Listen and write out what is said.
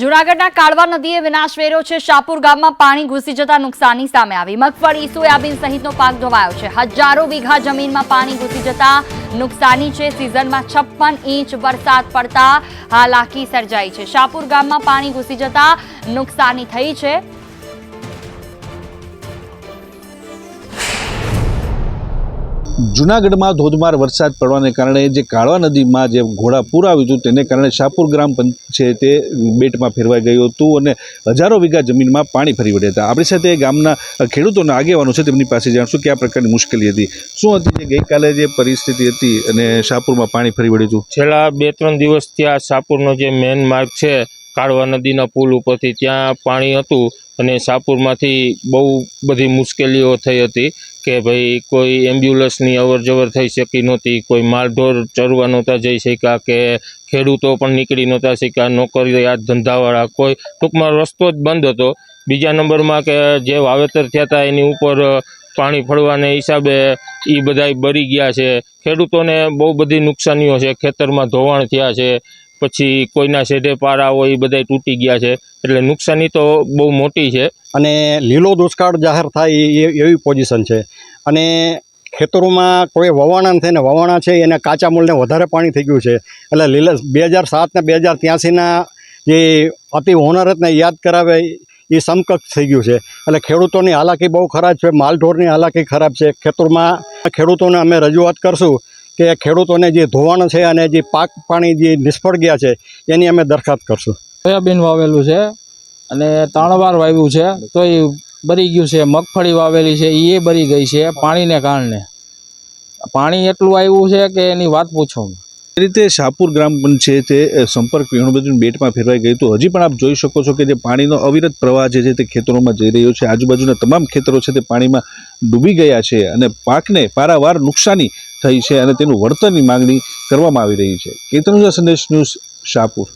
જૂનાગઢના કાળવા નદીએ વિનાશ વેર્યો છે. શાપુર ગામમાં પાણી ઘૂસી જતા નુકસાની સામે આવી. મગફળી, સોયાબીન સહિતનો પાક ધોવાયો છે. હજારો વીઘા જમીનમાં પાણી ઘૂસી જતા નુકસાની છે. સિઝનમાં છપ્પન ઇંચ વરસાદ પડતા હાલાકી સર્જાઈ છે. શાપુર ગામમાં પાણી ઘૂસી જતા નુકસાની થઈ છે. જુનાગઢમાં ધોધમાર વરસાદ પડવાને કારણે જે કાળવા નદીમાં જે ઘોડાપૂર આવ્યું હતું, તેને કારણે શાહપુર ગ્રામ છે તે બેટમાં ફેરવાઈ ગયું હતું અને હજારો વીઘા જમીનમાં પાણી ફરી વળ્યા હતા. આપણી સાથે ગામના ખેડૂતોના આગેવાનો છે, તેમની પાસે જાણશું કયા પ્રકારની મુશ્કેલી હતી. શું હતી જે ગઈકાલે જે પરિસ્થિતિ હતી અને શાહપુરમાં પાણી ફરી વળ્યું હતું? છેલ્લા બે ત્રણ દિવસથી આ શાહપુરનો જે મેન માર્ગ છે કાળવા નદીના પુલ ઉપરથી ત્યાં પાણી હતું અને સાપુરમાંથી બહુ બધી મુશ્કેલીઓ થઈ હતી કે ભાઈ કોઈ એમ્બ્યુલન્સની અવરજવર થઈ શકી નહોતી, કોઈ માલઢોર ચરવા નહોતા જઈ શક્યા કે ખેડૂતો પણ નીકળી નહોતા શક્યા, નોકરીયાત ધંધાવાળા, કોઈ ટૂંકમાં રસ્તો જ બંધ હતો. બીજા નંબરમાં કે જે વાવેતર થયા હતા એની ઉપર પાણી ફળવાને હિસાબે એ બધાય બળી ગયા છે. ખેડૂતોને બહુ બધી નુકસાનીઓ છે, ખેતરમાં ધોવાણ થયા છે પછી કોઈના શેઢે પારા હોય, એ બધા તૂટી ગયા છે. એટલે નુકસાની તો બહુ મોટી છે. અને લીલો દુષ્કાળ જાહેર થાય એવી પોઝિશન છે. અને ખેતરોમાં કોઈ વવાણા ને વવાણા છે, એને કાચા મૂળને વધારે પાણી થઈ ગયું છે. એટલે લીલા બે હજાર સાત ને બે હજાર ત્યાસીના જે અતિ હોનરતને યાદ કરાવે, એ સમકક્ષ થઈ ગયું છે. એટલે ખેડૂતોની હાલાકી બહુ ખરાબ છે, માલઢોરની હાલાકી ખરાબ છે. ખેતરમાં ખેડૂતોને અમે રજૂઆત કરશું કે ખેડૂતોને જે ધોવાણ છે અને જે પાક પાણી જે નિષ્ફળ ગયા છે એની અમે દરખાસ્ત કરશું. સોયાબીન વાવેલું છે અને ત્રણ વાર વાવ્યું છે તો એ બરી ગયું છે મગફળી વાવેલી છે એ બરી ગઈ છે પાણીને કારણે. પાણી એટલું આવ્યું છે કે એની વાત પૂછો એ રીતે શાહપુર ગ્રામ પંચાયતે તે સંપર્ક વિહોણબેન બેટમાં ફેરવાઈ ગયું હતું. હજી પણ આપ જોઈ શકો છો કે જે પાણીનો અવિરત પ્રવાહ જે છે તે ખેતરોમાં જઈ રહ્યો છે. આજુબાજુના તમામ ખેતરો છે તે પાણીમાં ડૂબી ગયા છે અને પાકને પારાવાર નુકસાની થઈ છે અને તેનું વળતરની માંગણી કરવામાં આવી રહી છે. કેતનુજા સંદેશ ન્યૂઝ શાહપુર.